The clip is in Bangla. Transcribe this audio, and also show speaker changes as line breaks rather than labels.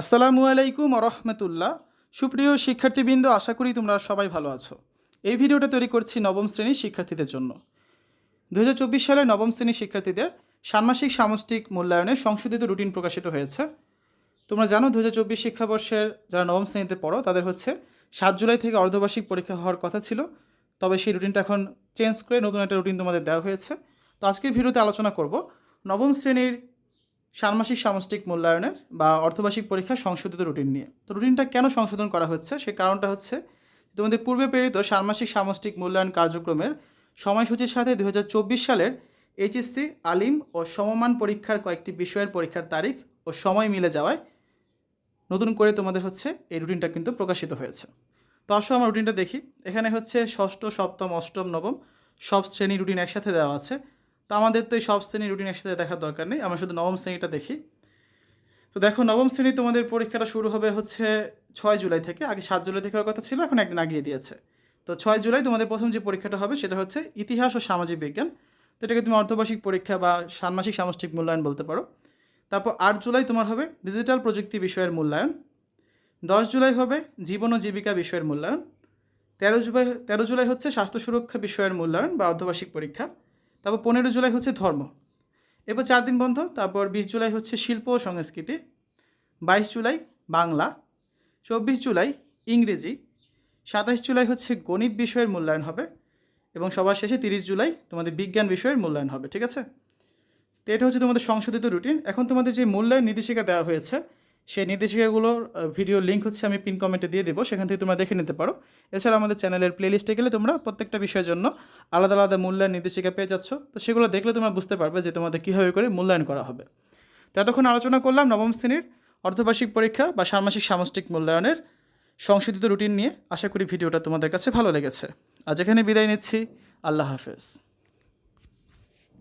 আসসালামু আলাইকুম রহমতুল্লাহ সুপ্রিয় শিক্ষার্থীবৃন্দ, আশা করি তোমরা সবাই ভালো আছো। এই ভিডিওটা তৈরি করছি নবম শ্রেণির শিক্ষার্থীদের জন্য। দু সালে নবম শ্রেণির শিক্ষার্থীদের ষান্মাসিক সামষ্টিক মূল্যায়নের সংশোধিত রুটিন প্রকাশিত হয়েছে। তোমরা জানো দু হাজার চব্বিশ শিক্ষাবর্ষের যারা নবম শ্রেণীতে পড়ো, তাদের হচ্ছে সাত জুলাই থেকে অর্ধবার্ষিক পরীক্ষা হওয়ার কথা ছিল। তবে সেই রুটিনটা এখন চেঞ্জ করে নতুন একটা রুটিন তোমাদের দেওয়া হয়েছে। তো আজকের ভিডিওতে আলোচনা করব নবম শ্রেণির ষান্মাসিক সামষ্টিক মূল্যায়নের বা অর্ধবার্ষিক পরীক্ষার সংশোধিত রুটিন নিয়ে। তো রুটিনটা কেন সংশোধন করা হচ্ছে? সে কারণটা হচ্ছে তোমাদের পূর্বে প্রেরিত ষান্মাসিক সামষ্টিক মূল্যায়ন কার্যক্রমের সময়সূচির সাথে দু হাজার চব্বিশ সালের এইচএসসি আলিম ও সমমান পরীক্ষার কয়েকটি বিষয়ের পরীক্ষার তারিখ ও সময় মিলে যাওয়ায় নতুন করে তোমাদের হচ্ছে এই রুটিনটা কিন্তু প্রকাশিত হয়েছে। তো আসো আমরা রুটিনটা দেখি। এখানে হচ্ছে ষষ্ঠ, সপ্তম, অষ্টম, নবম সব শ্রেণি রুটিন একসাথে দেওয়া আছে। তো আমাদের তো এই সব শ্রেণির রুটিন একসাথে দেখার দরকার নেই। আমরা শুধু নবম শ্রেণীটা দেখি। তো দেখো, নবম শ্রেণি তোমাদের পরীক্ষাটা শুরু হবে হচ্ছে ছয় জুলাই থেকে। আগে সাত জুলাই থেকে কথা ছিল, এখন একদিন আগিয়ে দিয়েছে। তো ছয় জুলাই তোমাদের প্রথম যে পরীক্ষাটা হবে, সেটা হচ্ছে ইতিহাস ও সামাজিক বিজ্ঞান। তো এটাকে তুমি অর্ধবার্ষিক পরীক্ষা বা ষান্মাসিক সামষ্টিক মূল্যায়ন বলতে পারো। তারপর আট জুলাই তোমার হবে ডিজিটাল প্রযুক্তি বিষয়ের মূল্যায়ন। দশ জুলাই হবে জীবন ও জীবিকা বিষয়ের মূল্যায়ন। তেরো জুলাই তেরো জুলাই হচ্ছে স্বাস্থ্য সুরক্ষা বিষয়ের মূল্যায়ন বা অর্ধবার্ষিক পরীক্ষা। তারপর পনেরো জুলাই হচ্ছে ধর্ম। এরপর চার দিন বন্ধ, তারপর বিশ জুলাই হচ্ছে শিল্প ও সংস্কৃতি, বাইশ জুলাই বাংলা, চব্বিশ জুলাই ইংরেজি, সাতাশ জুলাই হচ্ছে গণিত বিষয়ের মূল্যায়ন হবে এবং সবার শেষে তিরিশ জুলাই তোমাদের বিজ্ঞান বিষয়ের মূল্যায়ন হবে, ঠিক আছে? তো এটা হচ্ছে তোমাদের সংশোধিত রুটিন এখন তোমাদের যে মূল্যায়ন নির্দেশিকা দেওয়া হয়েছে সেই নির্দেশিকাগুলোর ভিডিও লিঙ্ক হচ্ছে আমি পিন কমেন্টে দিয়ে দেবো, সেখান থেকে তোমরা দেখে নিতে পারো। এছাড়া আমাদের চ্যানেলের প্লেলিস্টে গেলে তোমরা প্রত্যেকটা বিষয়ের জন্য আলাদা আলাদা মূল্যায়ন নির্দেশিকা পেয়ে যাচ্ছ। তো সেগুলো দেখলে তোমরা বুঝতে পারবে যে তোমাদের কীভাবে করে মূল্যায়ন করা হবে। তো এতক্ষণ আলোচনা করলাম নবম শ্রেণির অর্ধবার্ষিক পরীক্ষা বা ষান্মাসিক সামষ্টিক মূল্যায়নের সংশোধিত রুটিন নিয়ে। আশা করি ভিডিওটা তোমাদের কাছে ভালো লেগেছে। আজ এখানে বিদায় নিচ্ছি। আল্লাহ হাফেজ।